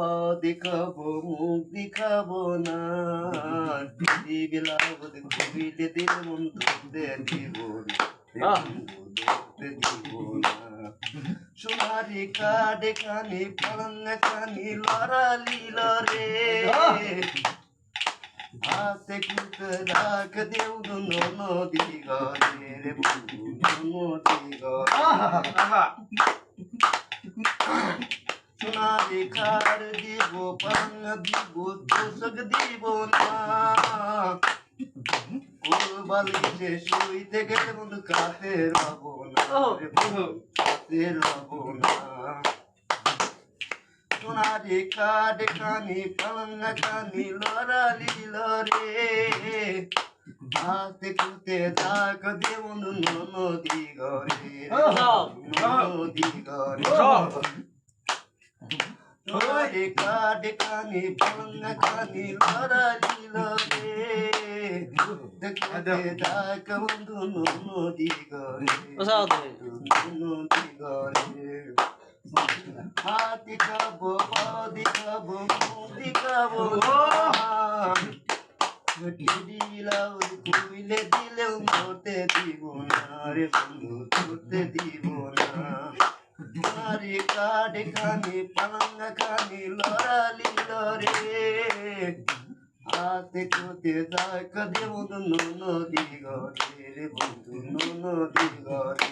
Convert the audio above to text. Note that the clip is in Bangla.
পা দেখাবো মুখ দেখাবো না। পৃথিবীলা কবিতে দিল মন ধরতে দিব না দিব না। সোনারি কাডে কানে পালঙ্গ কানে লড়ালি লরে হাতে কুতে রাখ দেউ নদী গরে নদী গরে সোনালি খার দিব পালঙ্গ দিব তোষক দিব না। বালিশে শুইতে গেলে বন্ধু কাতে রব না না সোনারি পালঙ্গ লড়ালি হাতে ডাক দে বন্ধু নদী গরে নদী গরে সোনারি কাড কানি পালঙ্গ কানি লড়ালি লরে দেখতে ডাক বন্ধু নদী গরে নদী গরে হাতি খাব পাদি খাব মুদি খাব দিলাও কুইলে দিলেও মরতে দিব না রে বন্ধু করতে দিব আরে কাডে খানি পালঙ্গা খানি লড়ালি লড়ে। হাতে কোতে দাক দেব নদী গরে রে বন্ধু নদী গরে